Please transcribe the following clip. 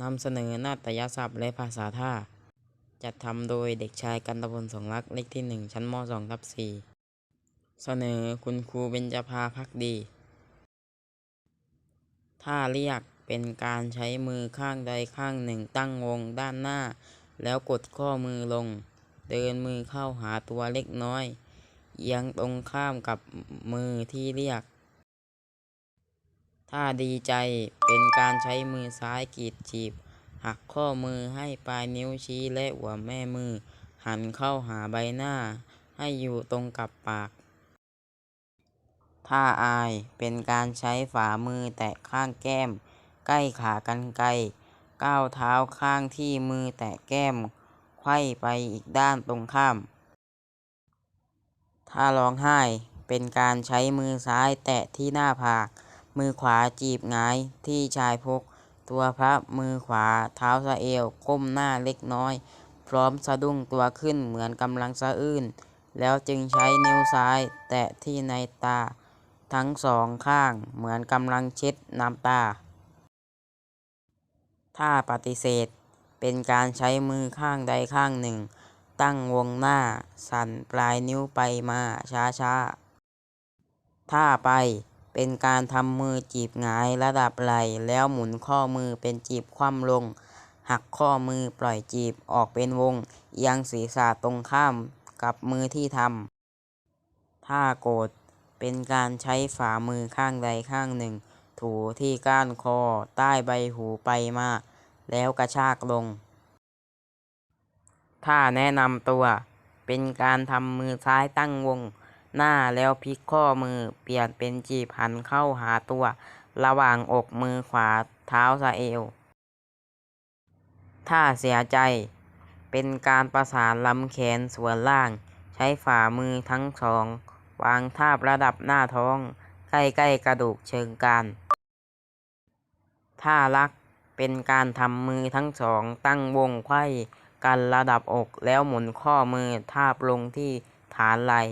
นำเสนอนาฏยศัพท์และภาษาท่า จัดทำโดยเด็กชายกันตพลสงรักเลขที่หนึ่งชั้นมสองทับสี่เสนอคุณครูเบญจภาพักดี ท่าเรียกเป็นการใช้มือข้างใดข้างหนึ่งตั้งวงด้านหน้า แล้วกดข้อมือลง เดินมือเข้าหาตัวเล็กน้อยเอียงตรงข้ามกับมือที่เรียก ถ้าดีใจเป็นการใช้มือซ้ายกรีดจีบ หักข้อมือให้ปลายนิ้วชี้และหัวแม่มือ หันเข้าหาใบหน้า ให้อยู่ตรงกับปาก ถ้าอายเป็นการใช้ฝ่ามือแตะข้างแก้ม ใกล้ขากรรไกรก้าวเท้าข้างที่มือแตะแก้มไขว้ไปอีกด้านตรงข้าม ถ้าร้องไห้เป็นการใช้มือซ้ายแตะที่หน้าผาก มือขวาจีบงายที่ชายพก ตัวพระมือขวาเท้าสะเอวก้มหน้าเล็กน้อย พร้อมสะดุ้งตัวขึ้นเหมือนกำลังสะอื้นแล้วจึงใช้นิ้วซ้าย แตะที่ในตา ทั้งสองข้างเหมือนกำลังเช็ดน้ำตา ถ้าปฏิเสธเป็นการใช้มือข้างใดข้างหนึ่ง ตั้งวงหน้า สั่นปลายนิ้วไปมาช้าๆ ถ้าไป เป็นการทำมือจีบหงายระดับไหล่แล้วหมุนข้อมือเป็นจีบคว่ำลง หักข้อมือปล่อยจีบออกเป็นวง เอียงศีรษะตรงข้ามกับมือที่ทำถ้าโกรธเป็นการใช้ฝ่ามือข้างใดข้างหนึ่ง ถูที่ก้านคอใต้ใบหูไปมา แล้วกระชากลงถ้าแนะนำตัว เป็นการทำมือซ้ายตั้งวง หน้าแล้วพลิกข้อมือเปลี่ยนเป็นจีบหันเข้าหาตัว ระหว่างอกมือขวาเท้าสะเอว ถ้าเสียใจ เป็นการประสานลำแขนส่วนล่าง ใช้ฝ่ามือทั้งสอง วางทาบระดับหน้าท้อง ใกล้ๆกระดูกเชิงกรานถ้ารักเป็นการทำมือทั้งสองตั้งวงไขว้กันระดับอกแล้วหมุนข้อมือทาบลงที่ฐานไหล่